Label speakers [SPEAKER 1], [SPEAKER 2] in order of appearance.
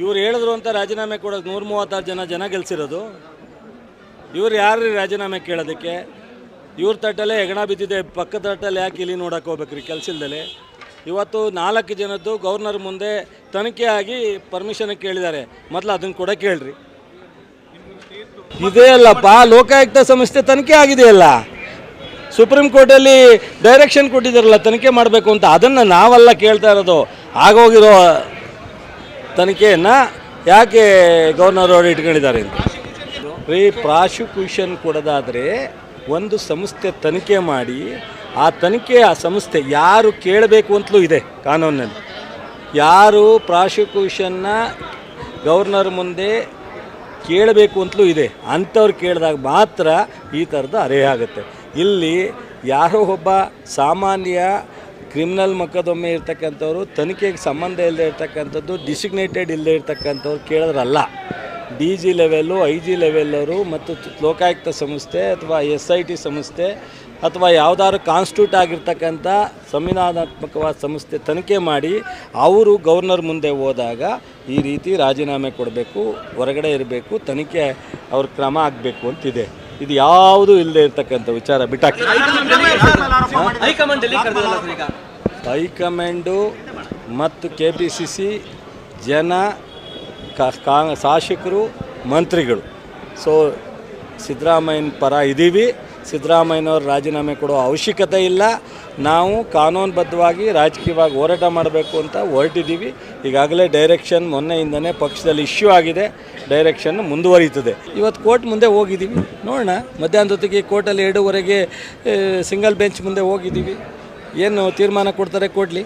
[SPEAKER 1] ಇವ್ರು ಹೇಳಿದ್ರು ಅಂತ ರಾಜೀನಾಮೆ ಕೊಡೋದು ನೂರ ಮೂವತ್ತಾರು ಜನ ಜನ ಗೆಲ್ಸಿರೋದು. ಇವ್ರು ಯಾರು ರೀ ರಾಜೀನಾಮೆ ಕೇಳೋದಕ್ಕೆ? ಇವ್ರ ತಟ್ಟಲ್ಲೇ ಹೆಗಣ ಬಿದ್ದಿದೆ, ಪಕ್ಕದ ತಟ್ಟಲ್ಲಿ ಯಾಕೆ ಇಲ್ಲಿ ನೋಡಕ್ಕೆ ಹೋಗ್ಬೇಕ್ರಿ ಕೆಲಸಲ್ದಲೆ? ಇವತ್ತು ನಾಲ್ಕು ಜನದ್ದು ಗವರ್ನರ್ ಮುಂದೆ ತನಿಖೆ ಆಗಿ ಪರ್ಮಿಷನ್ ಕೇಳಿದ್ದಾರೆ. ಮೊದಲು ಅದನ್ನು ಕೂಡ ಹೇಳ್ರಿ ಇದೇ ಅಲ್ಲಪ್ಪ, ಲೋಕಾಯುಕ್ತ ಸಂಸ್ಥೆ ತನಿಖೆ ಆಗಿದೆಯಲ್ಲ ಸುಪ್ರೀಂ ಕೋರ್ಟಲ್ಲಿ ಡೈರೆಕ್ಷನ್ ಕೊಟ್ಟಿದ್ದಾರಲ್ಲ, ತನಿಖೆ ಮಾಡಬೇಕು ಅಂತ ಅದನ್ನು ನಾವೆಲ್ಲ ಕೇಳ್ತಾ ಇರೋದು. ಆಗೋಗಿರೋ ತನಿಖೆಯನ್ನು ಯಾಕೆ ಗವರ್ನರ್ ಅವರು ಇಟ್ಕೊಂಡಿದ್ದಾರೆ ಅಂತ. ರೀ ಪ್ರಾಸಿಕ್ಯೂಷನ್ ಕೊಡೋದಾದರೆ ಒಂದು ಸಂಸ್ಥೆ ತನಿಖೆ ಮಾಡಿ, ಆ ತನಿಖೆ, ಆ ಸಂಸ್ಥೆ ಯಾರು ಕೇಳಬೇಕು ಅಂತಲೂ ಇದೆ ಕಾನೂನಲ್ಲಿ ಯಾರು ಪ್ರಾಸಿಕ್ಯೂಷನ್ನ ಗವರ್ನರ್ ಮುಂದೆ ಕೇಳಬೇಕು ಅಂತಲೂ ಇದೆ. ಅಂಥವ್ರು ಕೇಳಿದಾಗ ಮಾತ್ರ ಈ ಥರದ್ದು ಅರೆ ಆಗುತ್ತೆ. ಇಲ್ಲಿ ಯಾರೋ ಒಬ್ಬ ಸಾಮಾನ್ಯ ಕ್ರಿಮಿನಲ್ ಮೊಕದೊಮ್ಮೆ ಇರ್ತಕ್ಕಂಥವ್ರು, ತನಿಖೆಗೆ ಸಂಬಂಧ ಇಲ್ಲದೆ ಇರ್ತಕ್ಕಂಥದ್ದು ಡಿಸಿಗ್ನೇಟೆಡ್ ಇಲ್ಲದೆ ಇರ್ತಕ್ಕಂಥವ್ರು ಕೇಳಿದ್ರಲ್ಲ. D G level I G ಲೆವೆಲ್ಲರು ಮತ್ತು ಲೋಕಾಯುಕ್ತ ಸಂಸ್ಥೆ ಅಥವಾ ಎಸ್ ಐ ಟಿ ಸಂಸ್ಥೆ ಅಥವಾ ಯಾವುದಾದ್ರು ಕಾನ್ಸ್ಟಿಟ್ಯೂಟ್ ಆಗಿರ್ತಕ್ಕಂಥ ಸಂವಿಧಾನಾತ್ಮಕವಾದ ಸಂಸ್ಥೆ ತನಿಖೆ ಮಾಡಿ ಅವರು ಗವರ್ನರ್ ಮುಂದೆ ಹೋದಾಗ ಈ ರೀತಿ ರಾಜೀನಾಮೆ ಕೊಡಬೇಕು, ಹೊರಗಡೆ ಇರಬೇಕು, ತನಿಖೆ ಅವ್ರ ಕ್ರಮ ಆಗಬೇಕು ಅಂತಿದೆ. ಇದು ಯಾವುದೂ ಇಲ್ಲದೆ ಇರ್ತಕ್ಕಂಥ ವಿಚಾರ ಬಿಟ್ಟಾಕಿ.
[SPEAKER 2] High command
[SPEAKER 1] command K P C C ಜನ ಶಾಸಕರು ಮಂತ್ರಿಗಳು. ಸೊ ಸಿದ್ದರಾಮಯ್ಯನ ಪರ ಇದ್ದೀವಿ ಸಿದ್ದರಾಮಯ್ಯನವ್ರು ರಾಜೀನಾಮೆ ಕೊಡೋ ಅವಶ್ಯಕತೆ ಇಲ್ಲ. ನಾವು ಕಾನೂನುಬದ್ಧವಾಗಿ ರಾಜಕೀಯವಾಗಿ ಹೋರಾಟ ಮಾಡಬೇಕು ಅಂತ ಹೊರಟಿದ್ದೀವಿ. ಈಗಾಗಲೇ ಡೈರೆಕ್ಷನ್ ಮೊನ್ನೆಯಿಂದನೇ ಪಕ್ಷದಲ್ಲಿ ಇಶ್ಯೂ ಆಗಿದೆ. ಡೈರೆಕ್ಷನ್ ಮುಂದುವರಿಯುತ್ತದೆ. ಇವತ್ತು ಕೋರ್ಟ್ ಮುಂದೆ ಹೋಗಿದ್ದೀವಿ. ನೋಡೋಣ ಮಧ್ಯಾಹ್ನದ ಹೊತ್ತಿಗೆ ಕೋರ್ಟಲ್ಲಿ ಎರಡೂವರೆಗೆ ಸಿಂಗಲ್ ಬೆಂಚ್ ಮುಂದೆ ಹೋಗಿದ್ದೀವಿ. ಏನು ತೀರ್ಮಾನ ಕೊಡ್ತಾರೆ ಕೊಡಲಿ